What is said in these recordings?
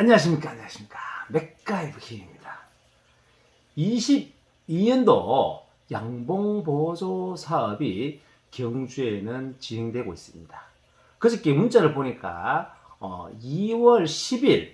안녕하십니까 안녕하십니까. 맥가이브 킴입니다. 22년도 양봉보조 사업이 경주에는 진행되고 있습니다. 그저께 문자를 보니까 어, 2월 10일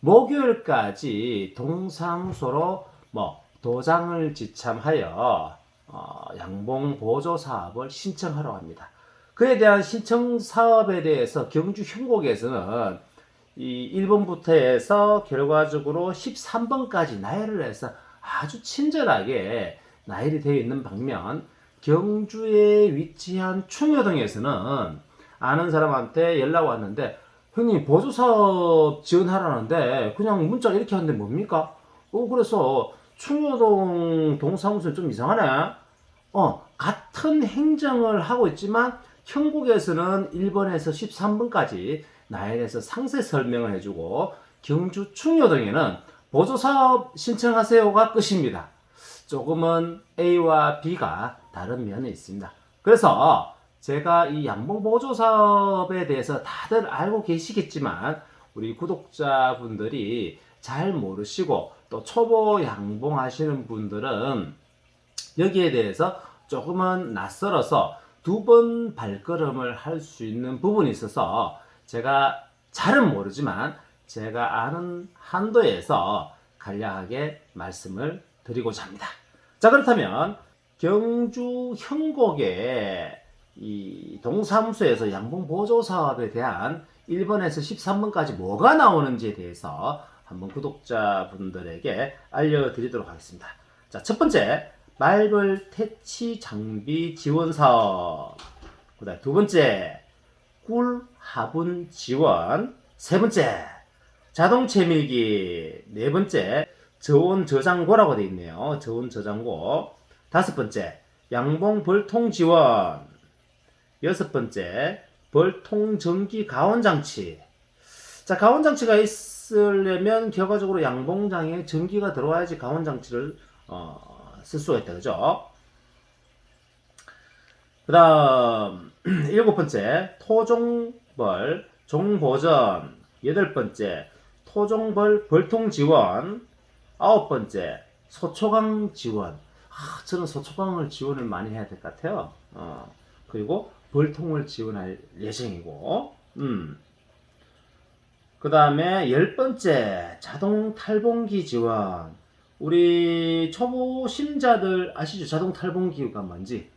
목요일까지 동사무소로 뭐 도장을 지참하여 어, 양봉보조 사업을 신청하러 합니다. 그에 대한 신청 사업에 대해서 경주 현곡에서는 이 1번부터 해서 결과적으로 13번까지 나열을 해서 아주 친절하게 나열이 되어 있는 방면 경주에 위치한 충효동에서는 아는 사람한테 연락 왔는데 형님 보조사업 지원하라는데 그냥 문자 이렇게 하는데 뭡니까? 어 그래서 충효동 동사무소 좀 이상하네 어 같은 행정을 하고 있지만 형국에서는 1번에서 13번까지 나열해서 상세 설명을 해주고 경주 충효동에는 보조사업 신청하세요가 끝입니다. 조금은 A와 B가 다른 면이 있습니다. 그래서 제가 이 양봉 보조 사업에 대해서 다들 알고 계시겠지만 우리 구독자분들이 잘 모르시고 또 초보 양봉 하시는 분들은 여기에 대해서 조금은 낯설어서 두 번 발걸음을 할 수 있는 부분이 있어서 제가 잘은 모르지만 제가 아는 한도에서 간략하게 말씀을 드리고자 합니다. 자 그렇다면 경주 현곡의 이 동사무소에서 양봉 보조 사업에 대한 1번에서 13번까지 뭐가 나오는지에 대해서 한번 구독자분들에게 알려드리도록 하겠습니다. 자, 첫 번째, 말벌 퇴치 장비 지원 사업. 그 다음 두 번째, 꿀 화분 지원. 세 번째, 자동 채밀기. 네 번째, 저온 저장고라고 되어 있네요. 저온 저장고. 다섯 번째, 양봉 벌통 지원. 여섯 번째, 벌통 전기 가온 장치. 자, 가온 장치가 있으려면 결과적으로 양봉장에 전기가 들어와야지 가온 장치를 어, 쓸 수가 있다. 그죠? 그 다음, 일곱 번째, 토종벌 종보전. 여덟 번째, 토종벌 벌통 지원. 아홉 번째, 소초강 지원. 아, 저는 소초강을 지원을 많이 해야 될 것 같아요. 어, 그리고 벌통을 지원할 예정이고, 음. 그 다음에 열 번째, 자동 탈봉기 지원. 우리 초보심자들 아시죠? 자동 탈봉기가 뭔지.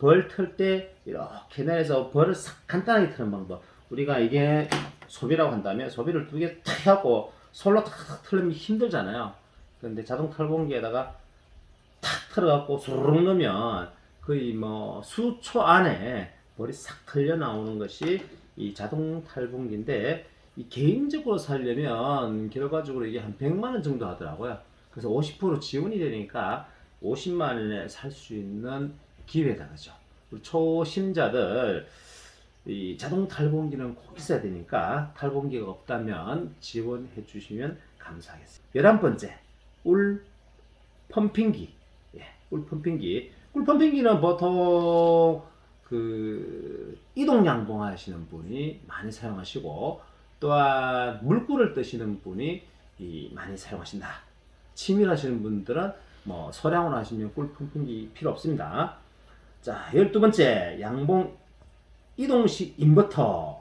벌 틀 때 이렇게 내려서 벌을 싹 간단하게 트는 방법. 우리가 이게 소비라고 한다면 소비를 두 개 탁 하고 솔로 탁 틀면 힘들잖아요. 그런데 자동 탈봉기에다가 탁 틀어갖고 소르륵 넣으면 거의 뭐 수초 안에 벌이 싹 털려 나오는 것이 이 자동 탈봉기인데 이 개인적으로 살려면 결과적으로 이게 한 100만 원 정도 하더라고요. 그래서 50% 지원이 되니까 50만 원에 살 수 있는 기회다 그죠. 초심자들 이 자동 탈봉기는 꼭 있어야 되니까 탈봉기가 없다면 지원해 주시면 감사하겠습니다. 열한 번째 울 펌핑기. 예, 꿀 펌핑기. 꿀 펌핑기는 보통 그 이동 양봉 하시는 분이 많이 사용하시고 또한 물꿀을 뜨시는 분이 이 많이 사용하신다. 치밀하시는 분들은 뭐 소량으로 하시면 꿀 펌핑기 필요 없습니다. 자, 열두 번째 양봉 이동식 인버터.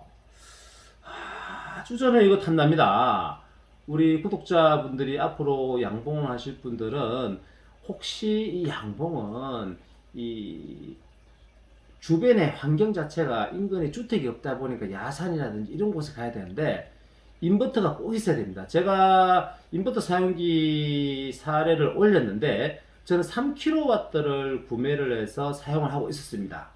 아주 전에 이거 탐납니다. 우리 구독자분들이 앞으로 양봉을 하실 분들은 혹시 이 양봉은 이 주변의 환경 자체가 인근에 주택이 없다 보니까 야산이라든지 이런 곳에 가야 되는데 인버터가 꼭 있어야 됩니다. 제가 인버터 사용기 사례를 올렸는데 저는 3kW를 구매를 해서 사용을 하고 있었습니다.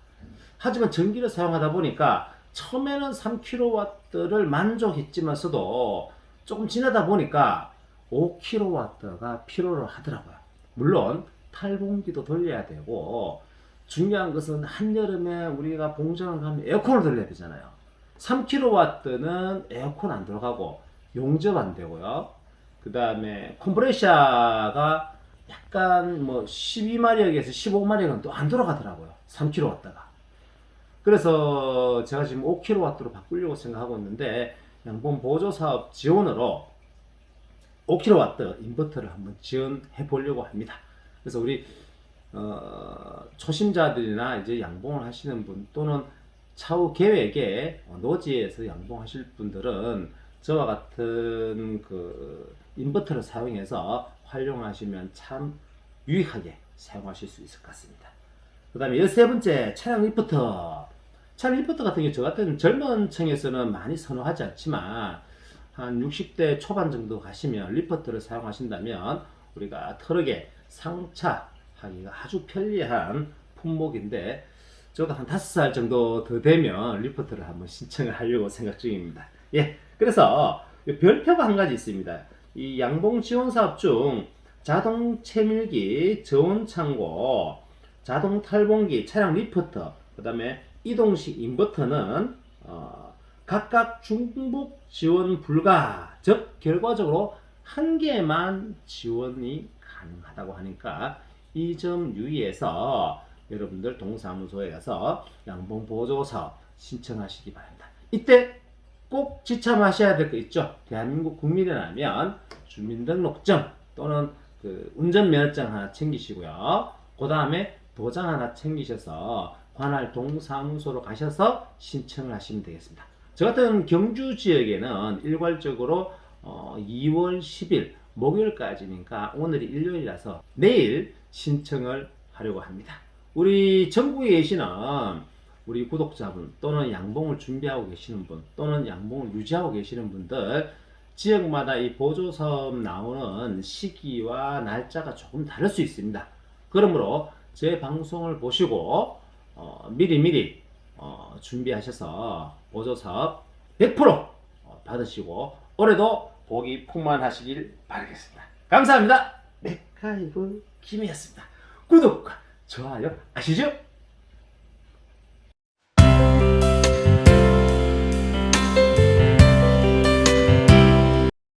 하지만 전기를 사용하다 보니까 처음에는 3kW를 만족했지만서도 조금 지나다 보니까 5kW가 필요를 하더라고요. 물론 탈봉기도 돌려야 되고 중요한 것은 한여름에 우리가 봉정을 가면 에어컨을 돌려야 되잖아요. 3kW는 에어컨 안 들어가고 용접 안 되고요. 그 다음에 컴프레셔가 약간 뭐 12마력에서 15마력은 또 안 돌아가더라고요. 3kW가. 그래서 제가 지금 5kW로 바꾸려고 생각하고 있는데 양봉 보조 사업 지원으로 5kW 인버터를 한번 지원해 보려고 합니다. 그래서 우리 어, 초심자들이나 이제 양봉을 하시는 분 또는 차후 계획에 어, 노지에서 양봉하실 분들은 저와 같은 그 인버터를 사용해서 활용하시면 참 유익하게 사용하실 수 있을 것 같습니다. 그 다음에 열세 번째 차량 리프터. 차량 리프터 같은 경우 저 같은 젊은 층에서는 많이 선호하지 않지만 한 60대 초반 정도 가시면 리프터를 사용하신다면 우리가 트럭에 상차하기가 아주 편리한 품목인데 저도 한 5살 정도 더 되면 리프터를 한번 신청을 하려고 생각 중입니다. 예. 그래서 별표가 한 가지 있습니다. 이 양봉 지원 사업 중 자동 채밀기, 저온 창고, 자동 탈봉기, 차량 리프터, 그 다음에 이동식 인버터는 어, 각각 중복 지원 불가, 즉 결과적으로 한 개만 지원이 가능하다고 하니까 이 점 유의해서 여러분들 동사무소에 가서 양봉 보조 사업 신청하시기 바랍니다. 이때 꼭 지참하셔야 될 거 있죠. 대한민국 국민이라면 주민등록증 또는 그 운전면허증 하나 챙기시고요. 그 다음에 도장 하나 챙기셔서 관할 동사무소로 가셔서 신청을 하시면 되겠습니다. 저 같은 경주 지역에는 일괄적으로 어, 2월 10일 목요일까지니까 오늘이 일요일이라서 내일 신청을 하려고 합니다. 우리 전국에 계시는 우리 구독자분 또는 양봉을 준비하고 계시는 분 또는 양봉을 유지하고 계시는 분들 지역마다 이 보조 사업 나오는 시기와 날짜가 조금 다를 수 있습니다. 그러므로 제 방송을 보시고 어, 미리 미리 어, 준비하셔서 보조 사업 100% 어, 받으시고 올해도 복이 풍만하시길 바라겠습니다. 감사합니다. 메카이브 김이었습니다. 구독과 좋아요 아시죠?